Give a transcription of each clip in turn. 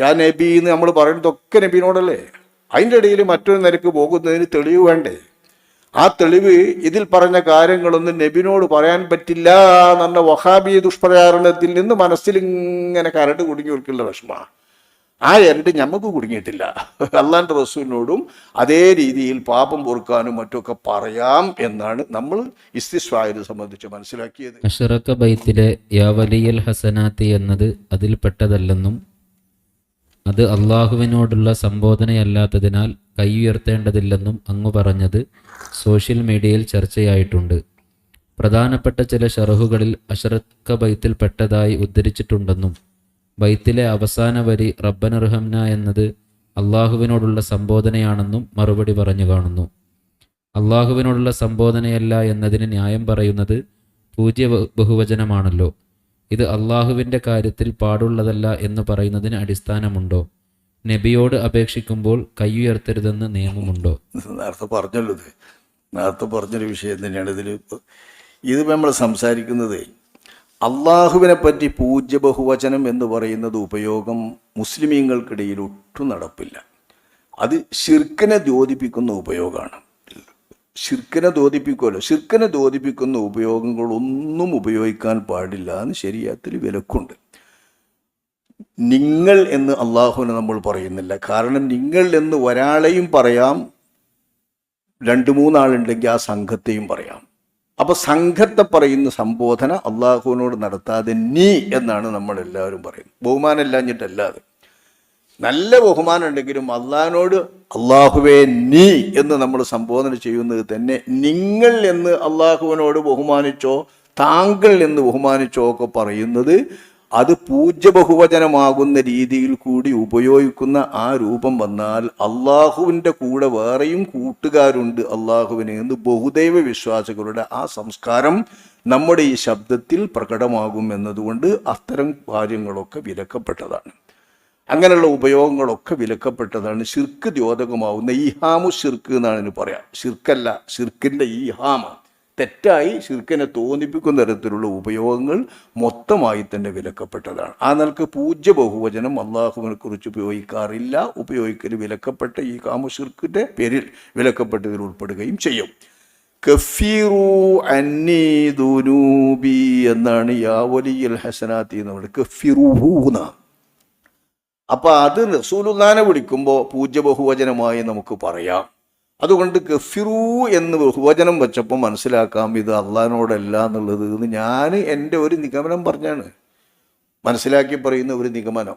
യാ നബി എന്ന് നമ്മൾ പറയുന്നതൊക്കെ നബീനോടല്ലേ? അതിന്റെ ഇടയിൽ മറ്റൊരു നിരക്ക് പോകുന്നതിന് തെളിവ് വേണ്ടേ? ആ തെളിവ് ഇതിൽ പറഞ്ഞ കാര്യങ്ങളൊന്നും നബിനോട് പറയാൻ പറ്റില്ല എന്ന വഹാബി ദുഷ്പ്രചാരണത്തിൽ നിന്ന് മനസ്സിൽ ഇങ്ങനെ കരട് കുടുങ്ങി കൊടുക്കുള്ള വിഷമ. ആ എരട് ഞമ്മക്ക് കുടുങ്ങിയിട്ടില്ല. അള്ളാന്റെ റസൂലിനോടും അതേ രീതിയിൽ പാപം പൊറുക്കാനും മറ്റുമൊക്കെ പറയാം എന്നാണ് നമ്മൾ ഇസ്തിസ്വായനെ സംബന്ധിച്ച് മനസ്സിലാക്കിയത്. അഷറക്ക ബൈത്തിലെ യാ വലിയൽ ഹസനാത്തി എന്നത് അതിൽപ്പെട്ടതല്ലെന്നും അത് അള്ളാഹുവിനോടുള്ള സംബോധനയല്ലാത്തതിനാൽ കൈ ഉയർത്തേണ്ടതില്ലെന്നും അങ്ങ് പറഞ്ഞത് സോഷ്യൽ മീഡിയയിൽ ചർച്ചയായിട്ടുണ്ട്. പ്രധാനപ്പെട്ട ചില ഷറഹുകളിൽ അഷറക്ക ബൈത്തിൽപ്പെട്ടതായി ഉദ്ധരിച്ചിട്ടുണ്ടെന്നും ബൈത്തിലെ അവസാന വരി റബ്ബനർഹംന എന്നത് അള്ളാഹുവിനോടുള്ള സംബോധനയാണെന്നും മറുപടി പറഞ്ഞു കാണുന്നു. അള്ളാഹുവിനോടുള്ള സംബോധനയല്ല എന്നതിന് ന്യായം പറയുന്നത് പൂജ്യ ബഹുവചനമാണല്ലോ. ഇത് അള്ളാഹുവിന്റെ കാര്യത്തിൽ പാടുള്ളതല്ല എന്ന് പറയുന്നതിന് അടിസ്ഥാനമുണ്ടോ? നബിയോട് അപേക്ഷിക്കുമ്പോൾ കൈയുയർത്തരുതെന്ന് നിയമമുണ്ടോ? നേരത്തെ പറഞ്ഞല്ലോ ഇത്. നേരത്തെ പറഞ്ഞൊരു വിഷയം തന്നെയാണ് ഇതിൽ ഇത് നമ്മൾ സംസാരിക്കുന്നത് അള്ളാഹുവിനെ പറ്റി പൂജ്യ ബഹുവചനം എന്ന് പറയുന്നത് ഉപയോഗം മുസ്ലിമീങ്ങൾക്കിടയിൽ ഒട്ടും നടപ്പില്ല. അത് ശിർക്കിനെ ദ്യോതിപ്പിക്കുന്ന ഉപയോഗമാണ്. ഷിർക്കിനെ തോതിപ്പിക്കുമല്ലോ ഷിർക്കിനെ തോതിപ്പിക്കുന്ന ഉപയോഗങ്ങളൊന്നും ഉപയോഗിക്കാൻ പാടില്ല എന്ന് ശരിയാത്തിൽ വിലക്കുണ്ട്. നിങ്ങൾ എന്ന് അള്ളാഹുവിനെ നമ്മൾ പറയുന്നില്ല. കാരണം നിങ്ങൾ എന്ന് ഒരാളെയും പറയാം രണ്ട് മൂന്നാളുണ്ടെങ്കിൽ ആ സംഘത്തെയും പറയാം. അപ്പൊ സംഘത്തെ പറയുന്ന സംബോധന അള്ളാഹുവിനോട് നടത്താതെ നീ എന്നാണ് നമ്മൾ എല്ലാവരും പറയുന്നത് ബഹുമാനമില്ലാഞ്ഞിട്ടല്ലാതെ നല്ല ബഹുമാനം ഉണ്ടെങ്കിലും അള്ളഹാനോട് അള്ളാഹുവേ നീ എന്ന് നമ്മൾ സംബോധന ചെയ്യുന്നത് തന്നെ നിങ്ങൾ എന്ന് അള്ളാഹുവിനോട് ബഹുമാനിച്ചോ താങ്കൾ എന്ന് ബഹുമാനിച്ചോ ഒക്കെ പറയുന്നത് അത് പൂജ്യ ബഹുവചനമാകുന്ന രീതിയിൽ കൂടി ഉപയോഗിക്കുന്ന ആ രൂപം വന്നാൽ അള്ളാഹുവിന്റെ കൂടെ വേറെയും കൂട്ടുകാരുണ്ട് അള്ളാഹുവിന് എന്ന് ബഹുദൈവ വിശ്വാസികളുടെ ആ സംസ്കാരം നമ്മുടെ ഈ ശബ്ദത്തിൽ പ്രകടമാകും എന്നതുകൊണ്ട് അത്തരം കാര്യങ്ങളൊക്കെ വിലക്കപ്പെട്ടതാണ്. അങ്ങനെയുള്ള ഉപയോഗങ്ങളൊക്കെ വിലക്കപ്പെട്ടതാണ് ഷിർക്ക് ദ്യോതകമാവുന്ന ഹാമു ശിർക്ക് എന്നാണ് ഇതിന് പറയാം. ഷിർക്കല്ല ഷിർക്കിന്റെ ഈഹാമ. തെറ്റായി ഷിർക്കിനെ തോന്നിപ്പിക്കുന്ന തരത്തിലുള്ള ഉപയോഗങ്ങൾ മൊത്തമായി തന്നെ വിലക്കപ്പെട്ടതാണ്. ആ നിലയ്ക്ക് പൂജ്യ ബഹുവചനം അള്ളാഹുവിനെ കുറിച്ച് ഉപയോഗിക്കാറില്ല. ഉപയോഗിക്കൽ വിലക്കപ്പെട്ട ഈ കാമു ഷിർക്കിന്റെ പേരിൽ വിലക്കപ്പെട്ടതിൽ ഉൾപ്പെടുകയും ചെയ്യും. കഫീറു അന്നി ദുനൂബി എന്നാണ് യാവലിയൽ ഹസനാത്തി എന്ന് പറയുന്നത്. കഫിറൂന അപ്പൊ അത് റസൂലുല്ലാനെ വിളിക്കുമ്പോൾ പൂജ്യ ബഹുവചനമായി നമുക്ക് പറയാം. അതുകൊണ്ട് ഗഫിറു എന്ന് ബഹുവചനം വെച്ചപ്പോൾ മനസ്സിലാക്കാം ഇത് അള്ളഹാനോടല്ല എന്നുള്ളത് എന്ന് ഞാൻ എന്റെ ഒരു നിഗമനം പറഞ്ഞാണ്. മനസ്സിലാക്കി പറയുന്ന ഒരു നിഗമനം.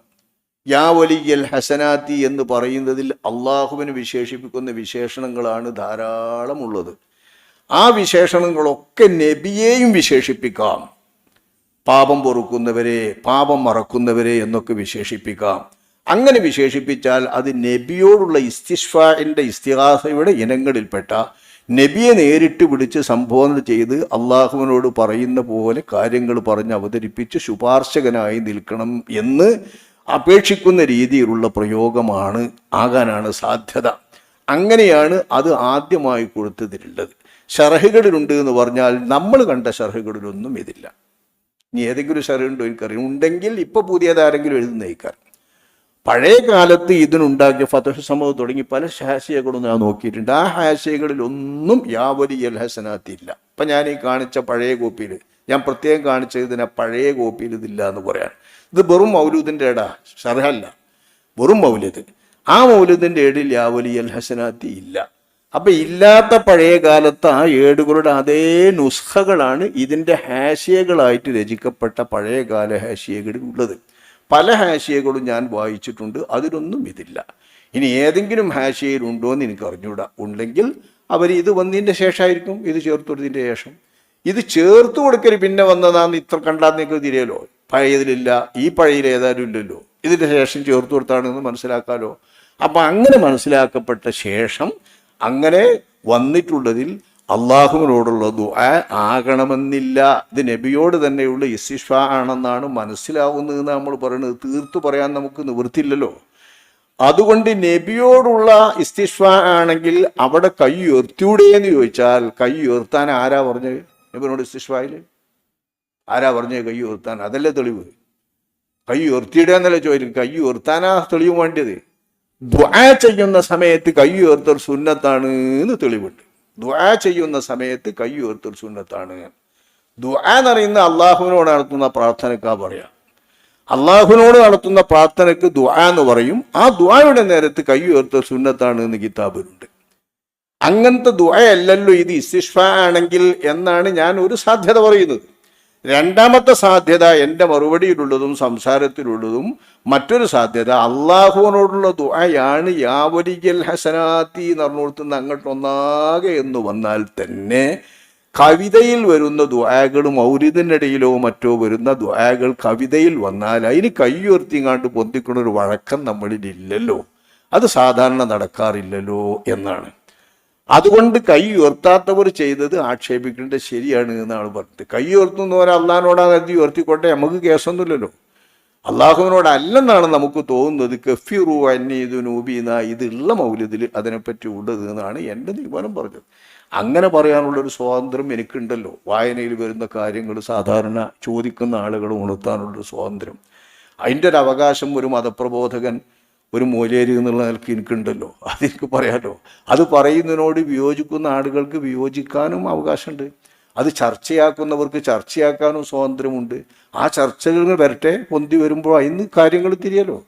യാ വലിയൽ ഹസനാത്തി എന്ന് പറയുന്നതിൽ അള്ളാഹുവിന് വിശേഷിപ്പിക്കുന്ന വിശേഷണങ്ങളാണ് ധാരാളമുള്ളത്. ആ വിശേഷണങ്ങളൊക്കെ നബിയെയും വിശേഷിപ്പിക്കാം. പാപം പൊറുക്കുന്നവരെ പാപം മറക്കുന്നവരെ എന്നൊക്കെ വിശേഷിപ്പിക്കാം. അങ്ങനെ വിശേഷിപ്പിച്ചാൽ അത് നബിയോടുള്ള ഇസ്തിഷ്ഫാന്റെ ഇസ്തിഹാസയുടെ ഇനങ്ങളിൽപ്പെട്ട നബിയെ നേരിട്ട് വിളിച്ച് സംബോധന ചെയ്ത് അള്ളാഹുവിനോട് പറയുന്ന പോലെ കാര്യങ്ങൾ പറഞ്ഞ് അവതരിപ്പിച്ച് ശുപാർശകനായി നിൽക്കണം എന്ന് അപേക്ഷിക്കുന്ന രീതിയിലുള്ള പ്രയോഗമാണ് ആകാനാണ് സാധ്യത. അങ്ങനെയാണ് അത് ആദ്യമായി കൊടുത്തതിലുള്ളത് ഷർഹുകളിലുണ്ട് എന്ന് പറഞ്ഞാൽ നമ്മൾ കണ്ട ഷർഹുകളിലൊന്നും ഇതില്ല. ഇനി ഏതെങ്കിലും ഷർഹുണ്ടോ എനിക്കറിയാം. ഉണ്ടെങ്കിൽ ഇപ്പോൾ പുതിയതാരെങ്കിലും എഴുതുന്നേക്കാർ പഴയ കാലത്ത് ഇതിനുണ്ടാക്കിയ ഫതഹ് സമൂഹം തുടങ്ങി പല ഹാസ്യകളും ഞാൻ നോക്കിയിട്ടുണ്ട്. ആ ഹാസ്യകളിലൊന്നും യാവലി അൽ ഹസനാത്തി ഇല്ല ഇപ്പം ഞാൻ ഈ കാണിച്ച പഴയ കോപ്പിയിൽ ഞാൻ പ്രത്യേകം കാണിച്ച ഇതിനെ പഴയ കോപ്പിയിൽ ഇതില്ല എന്ന് പറയാൻ. ഇത് വെറും മൗലൂദിന്റെ ഇടാ ഷർഹല്ല വെറും മൗലൂദ്. ആ മൗലൂദിന്റെ ഏടിൽ യാവലി അൽ ഹസനാത്തി ഇല്ല. അപ്പൊ ഇല്ലാത്ത പഴയ കാലത്ത് ആ ഏടുകളുടെ അതേ നുസ്ഖകളാണ് ഇതിന്റെ ഹാസ്യകളായിട്ട് രചിക്കപ്പെട്ട പഴയകാല ഹാസ്യകളിൽ ഉള്ളത്. പല ഹാഷിയകളും ഞാൻ വായിച്ചിട്ടുണ്ട് അതിലൊന്നും ഇതില്ല. ഇനി ഏതെങ്കിലും ഹാഷിയയിലുണ്ടോ എന്ന് എനിക്ക് അറിഞ്ഞുകൂടാ ഉണ്ടെങ്കിൽ അവർ ഇത് വന്നതിന്റെ ശേഷമായിരിക്കും ഇത് ചേർത്ത് കൊടുത്തതിന്റെ ശേഷം. ഇത് ചേർത്ത് കൊടുക്കൽ പിന്നെ വന്നതാന്ന് ഇത്ര കണ്ടാന്ന് നിങ്ങൾക്ക് തിരിയല്ലോ. പഴയതിലില്ല ഈ പഴയതിൽ ഏതായാലും ഇല്ലല്ലോ. ഇതിന്റെ ശേഷം ചേർത്ത് കൊടുത്താണെന്ന് മനസ്സിലാക്കാലോ. അപ്പം അങ്ങനെ മനസ്സിലാക്കപ്പെട്ട ശേഷം അങ്ങനെ വന്നിട്ടുള്ളതിൽ അള്ളാഹുവിനോടുള്ള ദുആ ആകണമെന്നില്ല. ഇത് നബിയോട് തന്നെയുള്ള ഇസ്തിഷ്ഫ ആണെന്നാണ് മനസ്സിലാവുന്നതെന്ന് നമ്മൾ പറയുന്നത്. തീർത്തു പറയാൻ നമുക്ക് നിവൃത്തിയില്ലല്ലോ. അതുകൊണ്ട് നബിയോടുള്ള ഇസ്തിഷ്ഫ ആണെങ്കിൽ അവിടെ കൈ ഉയർത്തിയൂടെ എന്ന് ചോദിച്ചാൽ കൈ ഉയർത്താൻ ആരാ പറഞ്ഞത് നബിനോട് ഇസ്തിഷ്ഫയിൽ ആരാ പറഞ്ഞത് കൈ ഉയർത്താൻ? അതല്ലേ തെളിവ്. കൈ ഉയർത്തിയിടുക എന്നല്ല ചോദിക്കും കൈ ഉയർത്താനാ തെളിവ് വേണ്ടത്. ദ്വാ ചെയ്യുന്ന സമയത്ത് കൈ ഉയർത്തൽ സുന്നത്താണ് എന്ന് തെളിവുണ്ട്. ദ്വാ ചെയ്യുന്ന സമയത്ത് കൈ സുന്നത്താണ്. ദുആ എന്ന് പറയുന്ന അള്ളാഹുവിനോട് നടത്തുന്ന പ്രാർത്ഥനക്കാ പറയാം. അള്ളാഹുവിനോട് നടത്തുന്ന പ്രാർത്ഥനയ്ക്ക് ദുആ എന്ന് പറയും. ആ ദുആയുടെ നേരത്ത് കൈ സുന്നത്താണ് എന്ന് കിതാബിലുണ്ട്. അങ്ങനത്തെ ദുആയല്ലല്ലോ ഇത് ഇസ്തിഷ്ഫ ആണെങ്കിൽ എന്നാണ് ഞാൻ ഒരു സാധ്യത പറയുന്നത്. രണ്ടാമത്തെ സാധ്യത എന്റെ മറുപടിയിലുള്ളതും സംസാരത്തിലുള്ളതും മറ്റൊരു സാധ്യത അള്ളാഹുവിനോടുള്ള ദുആയാണ് യാവരികൽ ഹസനാത്തി എന്ന് പറഞ്ഞുകൊടുത്തുന്ന അങ്ങോട്ടൊന്നാകെ എന്ന് വന്നാൽ തന്നെ കവിതയിൽ വരുന്ന ദുആകൾ ഇടയിലോ മറ്റോ വരുന്ന ദുആകൾ കവിതയിൽ വന്നാൽ അതിന് കൈയുയർത്തിങ്ങാണ്ട് പൊന്തിക്കുന്ന ഒരു വഴക്കം നമ്മളിൽ ഇല്ലല്ലോ. അത് സാധാരണ നടക്കാറില്ലല്ലോ എന്നാണ്. അതുകൊണ്ട് കൈ ഉയർത്താത്തവർ ചെയ്തത് ആക്ഷേപിക്കേണ്ടത് ശരിയാണ് എന്നാണ് പറഞ്ഞത്. കൈ ഉയർത്തുന്നവർ അള്ളഹാനോടാ കരുതി ഉയർത്തിക്കോട്ടെ നമുക്ക് കേസൊന്നുമില്ലല്ലോ. അള്ളാഹുവിനോടല്ലെന്നാണ് നമുക്ക് തോന്നുന്നത്. കഫിറു അന്നീതു നൂബീന ഇതുള്ള മൗല്യത്തിൽ അതിനെപ്പറ്റി ഉള്ളത് എന്നാണ് എന്റെ തീരുമാനം പറഞ്ഞത്. അങ്ങനെ പറയാനുള്ളൊരു സ്വാതന്ത്ര്യം എനിക്കുണ്ടല്ലോ. വായനയിൽ വരുന്ന കാര്യങ്ങൾ സാധാരണ ചോദിക്കുന്ന ആളുകൾ ഉണർത്താനുള്ളൊരു സ്വാതന്ത്ര്യം. അതിന്റെ ഒരു അവകാശം ഒരു മതപ്രബോധകൻ ഒരു മൂലേരി എന്നുള്ള നിലയ്ക്ക് എനിക്കുണ്ടല്ലോ. അതെനിക്ക് പറയാമല്ലോ അത് പറയുന്നതിനോട് വിയോജിക്കുന്ന ആളുകൾക്ക് വിയോജിക്കാനും അവകാശമുണ്ട്. അത് ചർച്ചയാക്കുന്നവർക്ക് ചർച്ചയാക്കാനും സ്വാതന്ത്ര്യമുണ്ട്. ആ ചർച്ചകൾ വരട്ടെ. പൊന്തി വരുമ്പോൾ അതിന് കാര്യങ്ങൾ തിരിയല്ലോ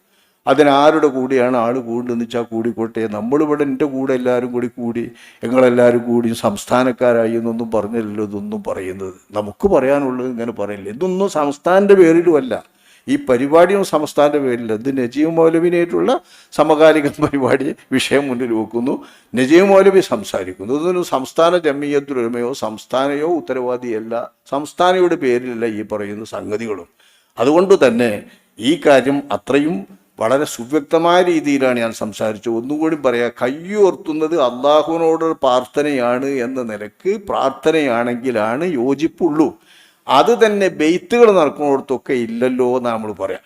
അതിനാരുടെ കൂടിയാണ് ആൾ കൂടുന്നതെന്ന് വെച്ചാൽ കൂടിക്കോട്ടെ? നമ്മളിവിടെ എന്റെ കൂടെ എല്ലാവരും കൂടി കൂടി ഞങ്ങളെല്ലാവരും കൂടി സംസ്ഥാനക്കാരായി എന്നൊന്നും പറഞ്ഞില്ലല്ലോ ഇതൊന്നും പറയുന്നത്. നമുക്ക് പറയാനുള്ളത് ഇങ്ങനെ പറയില്ല. ഇതൊന്നും സംസ്ഥാനന്റെ പേരിലുമല്ല. ഈ പരിപാടിയും സംസ്ഥാനത്തെ പേരിൽ ഇത് നജീബ് മൗലവിനായിട്ടുള്ള സമകാലിക പരിപാടി വിഷയം മുന്നിൽ വെക്കുന്നു. നജീബ് മൗലവി സംസാരിക്കുന്നു. ഇതൊന്നും സംസ്ഥാന ജമീയത്തുലമയോ സംസ്ഥാനയോ ഉത്തരവാദിയല്ല. സംസ്ഥാനയുടെ പേരിലല്ല ഈ പറയുന്ന സംഗതികളും. അതുകൊണ്ട് തന്നെ ഈ കാര്യം അത്രയും വളരെ സുവ്യക്തമായ രീതിയിലാണ് ഞാൻ സംസാരിച്ചത്. ഒന്നുകൂടി പറയാം കയ്യോർത്തുന്നത് അള്ളാഹുവിനോട് പ്രാർത്ഥനയാണ് എന്ന നിലയ്ക്ക് പ്രാർത്ഥനയാണെങ്കിലാണ് യോജിപ്പുള്ളൂ. അത് തന്നെ ബെയ്ത്തുകൾ നടക്കുന്നിടത്തൊക്കെ ഇല്ലല്ലോ എന്ന് നമ്മൾ പറയാം.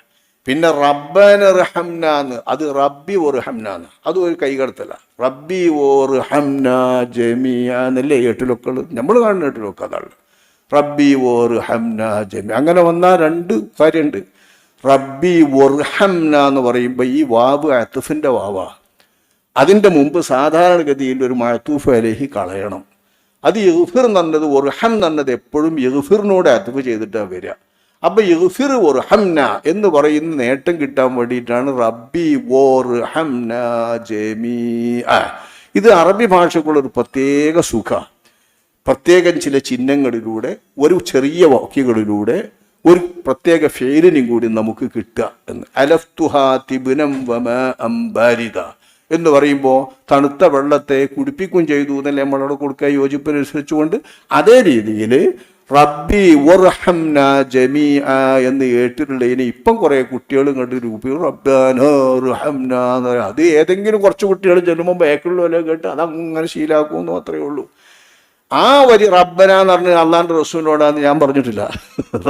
പിന്നെ റബ്ബന റഹംനാന്ന്. അത് റബ്ബി ഓർ ഹംനാന്ന് അത് ഒരു കൈകടത്തല്ല റബ്ബി ഓർ ഹംന ജമിയ എന്നല്ലേ എട്ടിലൊക്കെ നമ്മൾ കാണുന്ന എട്ടിലൊക്കെ അതാണ്. റബ്ബി ഓർ ഹംന ജമി. അങ്ങനെ വന്നാൽ രണ്ട് കാര്യമുണ്ട് റബ്ബി ഒർഹംന എന്ന് പറയുമ്പോൾ ഈ വാവ് അത്തുഫിന്റെ വാവാ. അതിന്റെ മുമ്പ് സാധാരണഗതിയിൽ ഒരു മഴത്തൂഫ് അലേഹി കളയണം. അത് യഹുഫിർ എന്നത് ഹം എന്നത് എപ്പോഴും യഹുഫിറിനോട് അതിവ് ചെയ്തിട്ടാണ് വരിക. അപ്പൊ യഹുഫിർ ഹംന എന്ന് പറയുന്ന നേട്ടം കിട്ടാൻ വേണ്ടിയിട്ടാണ് റബ്ബി ഓർഹംന ജമീ ഇത് അറബി ഭാഷക്കുള്ള ഒരു പ്രത്യേക സുഖ. പ്രത്യേകം ചില ചിഹ്നങ്ങളിലൂടെ ഒരു ചെറിയ വാക്യങ്ങളിലൂടെ ഒരു പ്രത്യേക ഫെയിലിനും കൂടി നമുക്ക് കിട്ടുക എന്ന്. അലഫ്തുഹാ തിബുനം വമ അംബാരിത എന്ന് പറയുമ്പോൾ തണുത്ത വെള്ളത്തെ കുടിപ്പിക്കും ചെയ്തു എന്നല്ലേ നമ്മളോട് കൊടുക്കാൻ യോജിപ്പിനനുസരിച്ചുകൊണ്ട്. അതേ രീതിയിൽ റബ്ബി വർഹംന ജമീ എന്ന് കേട്ടിട്ടുള്ളതിന് ഇപ്പം കുറേ കുട്ടികൾ കണ്ട് രൂപി റബ്ബാനോ എന്ന് അത് ഏതെങ്കിലും കുറച്ച് കുട്ടികൾ ചെല്ലുമ്പോൾ ബാക്കിലുള്ള വല്ല കേട്ട് അതങ്ങനെ ശീലാക്കുമെന്ന് അത്രയേ ഉള്ളൂ. ആ വരി റബ്ബന എന്ന് പറഞ്ഞ അള്ളാന്റെ റസൂലിനോടാന്ന് ഞാൻ പറഞ്ഞിട്ടില്ല.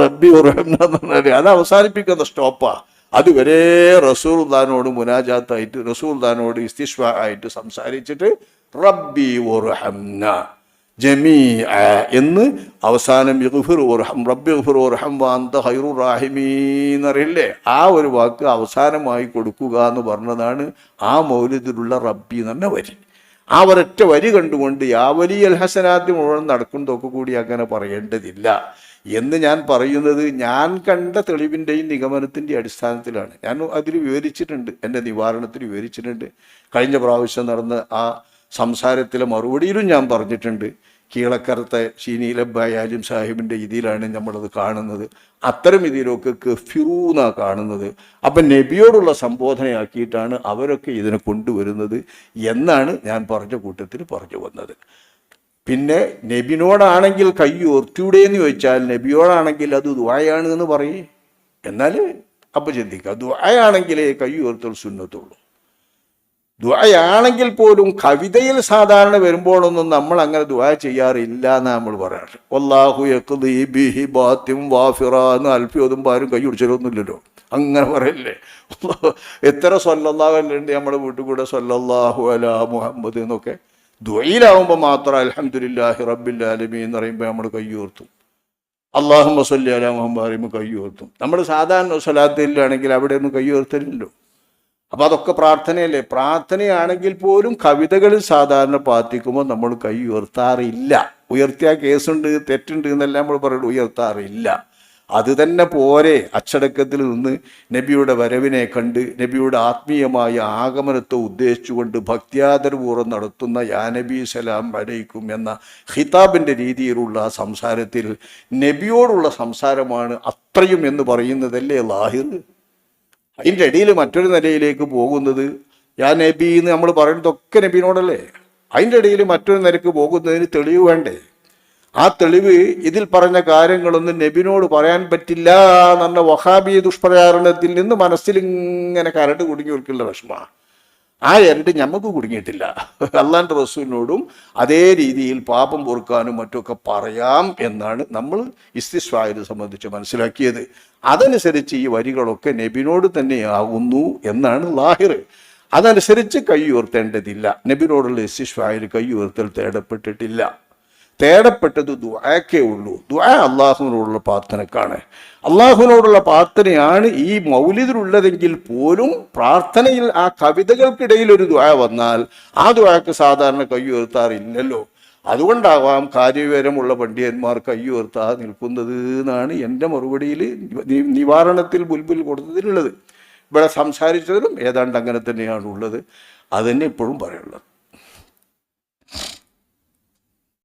റബ്ബി ഉറഹംന എന്ന് പറഞ്ഞാൽ അത് അവസാനിപ്പിക്കുന്ന സ്റ്റോപ്പാ. അതുവരെ റസൂൽ ദാനോട് മുനാജാത്തായിട്ട് റസൂൽ ദാനോട് ഇസ്തിഷ്വ ആയിട്ട് സംസാരിച്ചിട്ട് റബ്ബി ഓർഹംന ജമീ എന്ന് അവസാനം യുഹുർ ഓർഹം റബ്ബി യഗ്ഫിർ ഓർഹം വാന്ത ഹൈറു റാഹിമീന്നറിയില്ലേ ആ ഒരു വാക്ക് അവസാനമായി കൊടുക്കുക എന്ന് പറഞ്ഞതാണ് ആ മൗലിദിലുള്ള റബ്ബി എന്ന് പറഞ്ഞ വരി. ആ ഒരൊറ്റ വരി കണ്ടുകൊണ്ട് യാവലി അൽ ഹസനാത്ത് മുഴുവൻ നടക്കുന്നതൊക്കെ കൂടി അങ്ങനെ പറയേണ്ടതില്ല. എന്ന് ഞാൻ പറയുന്നത് ഞാൻ കണ്ട തെളിവിന്റെയും നിഗമനത്തിന്റെ അടിസ്ഥാനത്തിലാണ്. ഞാൻ അതിൽ വിവരിച്ചിട്ടുണ്ട്. എന്റെ നിവാരണത്തിൽ വിവരിച്ചിട്ടുണ്ട്. കഴിഞ്ഞ പ്രാവശ്യം നടന്ന ആ സംസാരത്തിലെ മറുപടിയിലും ഞാൻ പറഞ്ഞിട്ടുണ്ട്. കീളക്കരത്തെ ഷീനീലബായാലും സാഹിബിന്റെ ഇതിലാണ് നമ്മളത് കാണുന്നത്. അത്തരം ഇതിലൊക്കെ കഫിറൂന്നാ കാണുന്നത്. അപ്പം നബിയോടുള്ള സംബോധനയാക്കിയിട്ടാണ് അവരൊക്കെ ഇതിനെ കൊണ്ടുവരുന്നത് എന്നാണ് ഞാൻ പറഞ്ഞ കൂട്ടത്തിൽ പറഞ്ഞു വന്നത്. പിന്നെ നബിനോടാണെങ്കിൽ കൈ ഉയർത്തിയൂടെ എന്ന് ചോദിച്ചാൽ നബിയോടാണെങ്കിൽ അത് ദുബായാണ് എന്ന് പറയും. എന്നാൽ അപ്പം ചിന്തിക്കുക ദുബായാണെങ്കിലേ കൈ ഓർത്തൽ സുന്നത്തുള്ളൂ. ദുആയാണെങ്കിൽ പോലും കവിതയിൽ സാധാരണ വരുമ്പോഴൊന്നും നമ്മൾ അങ്ങനെ ദുആ ചെയ്യാറില്ല എന്ന് നമ്മൾ പറയാറ്. യഖ്ദി ബിഹി ബാത്തിം വാഫിറ എന്ന് അൽഫിയോതും ആരും കൈ അങ്ങനെ പറയല്ലേ. എത്ര സൊല്ലാഹുണ്ട് നമ്മുടെ വീട്ടിൽ കൂടെ സൊല്ലാഹു അല മുഹമ്മദ് എന്നൊക്കെ. ദുആയിലാവുമ്പോൾ മാത്രം അലഹമുല്ലാഹി റബ്ബിൽ ആലമീൻ എന്ന് പറയുമ്പോൾ നമ്മൾ കൈ ഉയർത്തും അള്ളാഹു മസല്ലി അല മുഹമ്മദ് പറയുമ്പോൾ കൈ ഉയർത്തും നമ്മൾ സാധാരണ സ്വലാത്തിലാണെങ്കിൽ അവിടെ ഒന്നും കൈ അപ്പം അപ്പൊ അതൊക്കെ പ്രാർത്ഥനയല്ലേ? പ്രാർത്ഥനയാണെങ്കിൽ പോലും കവിതകളിൽ സാധാരണ പ്രാർത്ഥിക്കുമ്പോൾ നമ്മൾ കൈ ഉയർത്താറില്ല ഉയർത്തിയ കേസുണ്ട് തെറ്റുണ്ട് എന്നെല്ലാം നമ്മൾ പറയുള്ളൂ. ഉയർത്താറില്ല. അത് തന്നെ പോരെ. അച്ചടക്കത്തിൽ നിന്ന് നബിയുടെ വരവിനെ കണ്ട് നബിയുടെ ആത്മീയമായ ആഗമനത്തെ ഉദ്ദേശിച്ചുകൊണ്ട് ഭക്തിയാദരപൂർവം നടത്തുന്ന യാ നബി സലാം വരയിക്കും എന്ന ഹിതാബിന്റെ രീതിയിലുള്ള സംസാരത്തിൽ നബിയോടുള്ള സംസാരമാണ് അത്രയും എന്ന് പറയുന്നതല്ലേ ലാഹിർ? അതിന്റെ ഇടയിൽ മറ്റൊരു നിലയിലേക്ക് പോകുന്നത് യാ നബി എന്ന് നമ്മൾ പറയുന്നതൊക്കെ നബീനോടല്ലേ? അതിന്റെ ഇടയിൽ മറ്റൊരു നിലയ്ക്ക് പോകുന്നതിന് തെളിവ് വേണ്ടേ? ആ തെളിവ് ഇതിൽ പറഞ്ഞ കാര്യങ്ങളൊന്നും നബിനോട് പറയാൻ പറ്റില്ല എന്ന വഹാബി ദുഷ്പ്രചാരണത്തിൽ നിന്ന് മനസ്സിൽ ഇങ്ങനെ കരട് കുടുങ്ങിയവർക്കുള്ള വിഷമ. ആ എരട് ഞമ്മക്ക് കുടുങ്ങിയിട്ടില്ല. അള്ളാന്റെ റസൂലിനോടും അതേ രീതിയിൽ പാപം പൊറുക്കാനും മറ്റുമൊക്കെ പറയാം എന്നാണ് നമ്മൾ ഇസ്തിസ്വായത് സംബന്ധിച്ച് മനസ്സിലാക്കിയത്. അതനുസരിച്ച് ഈ വരികളൊക്കെ നബിനോട് തന്നെയാകുന്നു എന്നാണ് ലാഹിർ. അതനുസരിച്ച് കൈ ഉയർത്തേണ്ടതില്ല. നബിനോടുള്ള ഇസ്തിസ്വായിൽ കൈ ഉയർത്തൽ തേടപ്പെട്ടിട്ടില്ല. തേടപ്പെട്ടത് ദുആക്കേ ഉള്ളൂ. ദുആ അള്ളാഹുവിനോടുള്ള പ്രാർത്ഥനക്കാണ്. അള്ളാഹുവിനോടുള്ള പ്രാർത്ഥനയാണ് ഈ മൗലിദിലുള്ളതെങ്കിൽ പോലും പ്രാർത്ഥനയിൽ ആ കവിതകൾക്കിടയിൽ ഒരു ദുആ വന്നാൽ ആ ദുആക്ക് സാധാരണ കൈ ഉയർത്താറില്ലല്ലോ. അതുകൊണ്ടാവാം കാര്യവിവരമുള്ള പണ്ഡിതന്മാർ കൈ ഉയർത്താതെ നിൽക്കുന്നത് എന്നാണ് എന്റെ മറുപടിയിൽ നിവാരണത്തിൽ മുൻപിൽ കൊടുത്തതിലുള്ളത്. ഇവിടെ സംസാരിച്ചതിലും ഏതാണ്ട് അങ്ങനെ തന്നെയാണ് ഉള്ളത് അത് ഇപ്പോഴും പറയുള്ളത്